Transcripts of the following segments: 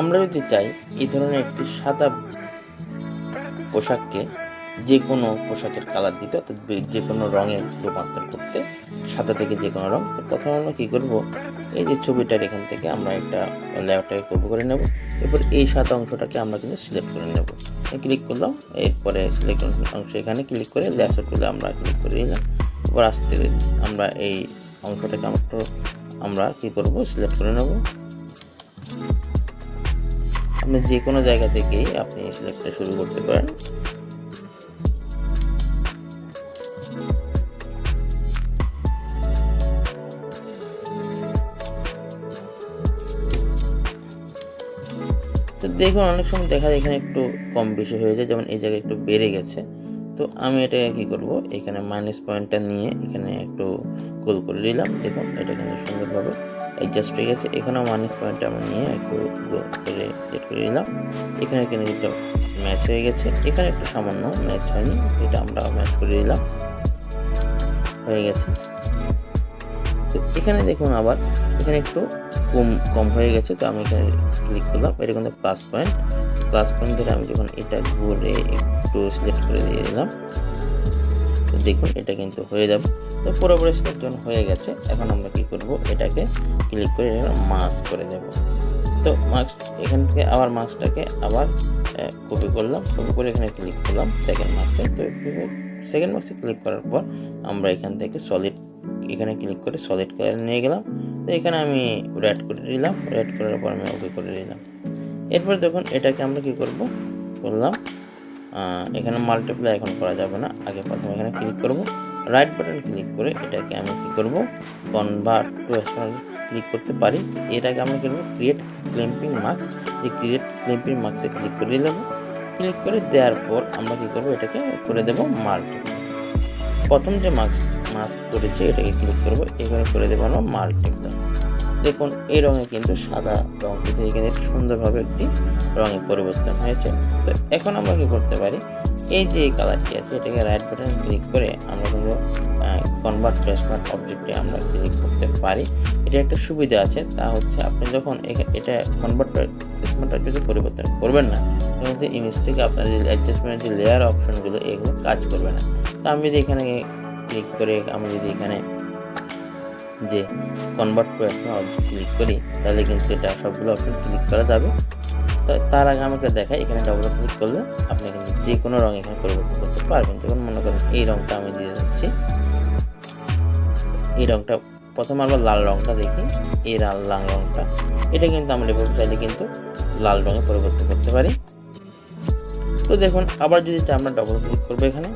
আমরা যদি চাই এই ধরনের একটি সাদা পোশাককে যে কোনো পোশাকের কালার দিতে, অর্থাৎ যে কোনো রঙে রূপান্তর করতে, সাদা থেকে যে কোনো রঙ তো প্রথমে আমরা কী করব? এই যে ছবিটার এখান থেকে আমরা একটা লেয়ারটাকে কপি করে নেব। এরপর এই সাদা অংশটাকে আমরা কিন্তু সিলেক্ট করে নেব। ক্লিক করলাম, এরপরে সিলেক্ট অংশ এখানে ক্লিক করে লেয়ার টুলে আমরা ক্লিক করে নিলাম। এরপর আস্তে আমরা এই অংশটাকে আমরা আমরা কী করব? সিলেক্ট করে নেব। আপনি যে কোনো জায়গা থেকেই আপনি সিলেক্টটা শুরু করতে পারেন। তো দেখুন, অনেক সময় দেখা যায় এখানে একটু কম বেশি হয়ে যায়, যেমন এই জায়গায় একটু বেড়ে গেছে। তো আমি এটাকে কী করব, এখানে মাইনাস পয়েন্টটা নিয়ে এখানে একটু গোল করে নিলাম। দেখুন, এটা কিন্তু সুন্দরভাবে অ্যাডজাস্ট হয়ে গেছে। এখানেও মাইনাস পয়েন্টটা আমি নিয়ে একটু করে সেট করে নিলাম। এখানে কিন্তু ম্যাচ হয়ে গেছে। এখানে একটু সামান্য ম্যাচ হয়নি, এটা আমরা ম্যাচ করে দিলাম হয়ে গেছে। তো এখানে দেখুন আবার, এখানে একটু কম কম হয়ে গেছে। তো আমি এখানে ক্লিক করলাম। এটা কিন্তু প্লাস পয়েন্ট প্লাস পয়েন্ট ধরে আমি যখন এটা ঘুরে একটু সিলেক্ট করে দিয়ে দিলাম, তো দেখুন এটা কিন্তু হয়ে যাবে। তো পুরোপুরি সিলেক্ট হয়ে গেছে, এখন আমরা কি করব? এটাকে ক্লিক করে মাস করে দেব তো মাস্ক এখান থেকে আবার মাস্কটাকে আবার কপি করলাম কপি করে এখানে ক্লিক করলাম সেকেন্ড মার্কসে তো সেকেন্ড মার্কসে ক্লিক করার পর আমরা এখান থেকে সলিড এখানে ক্লিক করে সলিড কালার নিয়ে গেলাম। তো এখানে আমি রেড করে দিলাম। রেড করার পর আমি ওকে করে দিলাম। এরপর দেখুন এটাকে আমরা কি করব? করলাম এখানে মাল্টিপ্লাই এখন করা যাবে না। আগে প্রথমে এখানে ক্লিক করব। রাইট বাটন ক্লিক করে এটাকে আমি কি করব? কনভার্ট টু ক্লিক করতে পারি। এর আগে আমরা করব? ক্রিয়েট ক্লিম্পিং মার্কস যে ক্রিয়েট ক্লিম্পিং মার্কসে ক্লিক করে দিলাম। ক্লিক করে দেওয়ার পর আমরা কি করব? এটাকে করে দেব মাল্টিপ্লাই প্রথম যে মার্কস মাস্ক করেছি, এটাকে ক্লিক করব। এখানে করে দেবো আমরা মাল্টিপ্লাই দেখুন, এই রঙে কিন্তু সাদা রং, কিন্তু এখানে সুন্দরভাবে একটি রঙে পরিবর্তন হয়েছে। তো এখন আমরা কি করতে পারি? এই যে কালারটি আছে, এটাকে রাইট বাটন ক্লিক করে আমরা কিন্তু কনভার্ট টু স্মার্ট অবজেক্টে আমরা ক্লিক করতে পারি। এটা একটা সুবিধা আছে, তা হচ্ছে আপনি যখন এটা কনভার্ট স্মার্ট অবজেক্টে পরিবর্তন করবেন না কিন্তু ইমেজ থেকে আপনার যে অ্যাডজাস্টমেন্টের যে লেয়ার অপশনগুলো এগুলো কাজ করবে না। তো আমি যদি এখানে ক্লিক করে, আমি যদি এখানে যে কনভার্ট টু অবজেক্ট ক্লিক করি, তাহলে কিন্তু এটা সবগুলো অপশন ক্লিক করা যাবে। তো তার আগে আমাকে দেখাই, এখানে ডবল ক্লিক করলে আপনি কিন্তু যে কোনো রঙ এখানে পরিবর্তন করতে পারবেন। যেমন মনে করেন এই রঙটা আমি দিয়ে যাচ্ছি এই রঙটা, প্রথম আবার লাল রঙটা দেখি, এই লাল লাল রঙটা। এটা কিন্তু আমরা এভাবে চাইলে কিন্তু লাল রঙে পরিবর্তন করতে পারি। তো দেখুন, আবার যদি আমরা ডবল ক্লিক করব এখানে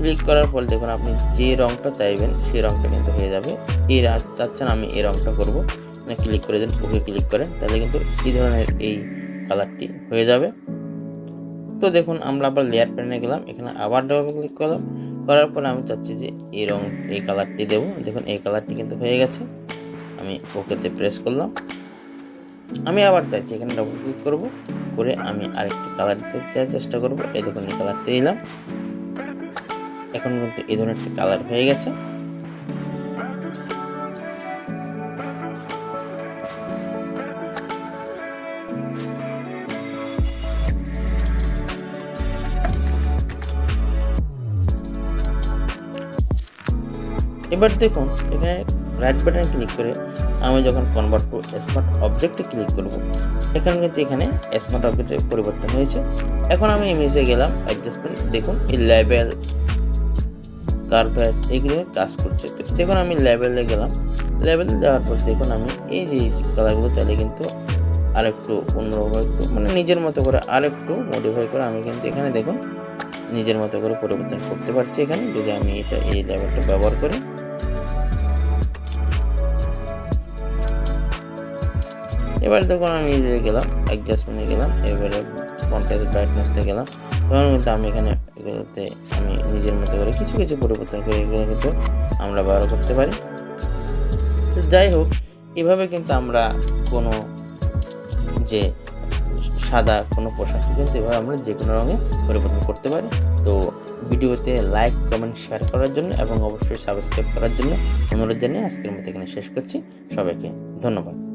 ক্লিক করার পর দেখুন আপনি যে রঙটা চাইবেন, সেই রঙটা কিন্তু হয়ে যাবে। এই চাচ্ছেন আমি এই রঙটা করব। ক্লিক করে দেন ওকে ক্লিক করেন, তাহলে কিন্তু এই ধরনের এই কালারটি হয়ে যাবে। তো দেখুন, আমরা আবার লেয়ার প্যানে গেলাম, এখানে আবার ডবল ক্লিক করলাম। করার পর আমি চাচ্ছি যে এই রং, এই কালারটি দেবো। দেখুন, এই কালারটি কিন্তু হয়ে গেছে। আমি ওকেতে প্রেস করলাম। আমি আবার চাইছি এখানে ডবল ক্লিক করব। করে আমি আরেকটি কালার দিতে চেষ্টা করব। এই দেখুন, এই কালারটি দিলাম। এখন কিন্তু এই ধরনের একটা কালার হয়ে গেছে। এবার দেখুন, এখানে রাইট বাটনে ক্লিক করে আমি যখন কনভার্ট টু স্মার্ট অবজেক্টে ক্লিক করব, এখানে কিন্তু এখানে স্মার্ট অবজেক্টের পরিবর্তন হয়েছে। এখন আমি ইমেজে গেলাম অ্যাডজাস্টমেন্ট দেখুন, এই লেভেল কার্ভেস এগুলো কাজ করছে। তো দেখুন আমি লেভেলে গেলাম। লেভেলে যাওয়ার পর দেখুন আমি এই যে কালারগুলো চাইলে কিন্তু আরেকটু একটু মানে নিজের মতো করে আরেকটু মডিফাই করে আমি কিন্তু এখানে দেখুন নিজের মতো করে পরিবর্তন করতে পারছি এখানে। যদি আমি এটা এই লেভেলটা ব্যবহার করি। এবার দেখুন আমি গেলাম অ্যাডজাস্টমেন্টে গেলাম, এবারে কন্ট্রাস্ট ব্রাইটনেসটা গেলাম। তখন কিন্তু আমি এখানে এগুলোতে আমি নিজের মতো করে কিছু কিছু পরিবর্তন করে এগুলো কিন্তু আমরা ব্যবহার করতে পারি। তো যাই হোক, এভাবে কিন্তু আমরা কোনো যে সাদা কোনো পোশাক কিন্তু এভাবে আমরা যে কোনো রঙে পরিবর্তন করতে পারি। তো ভিডিওতে লাইক, কমেন্ট, শেয়ার করার জন্য এবং অবশ্যই সাবস্ক্রাইব করার জন্য অনুরোধ জানিয়ে আজকের মতো এখানে শেষ করছি। সবাইকে ধন্যবাদ।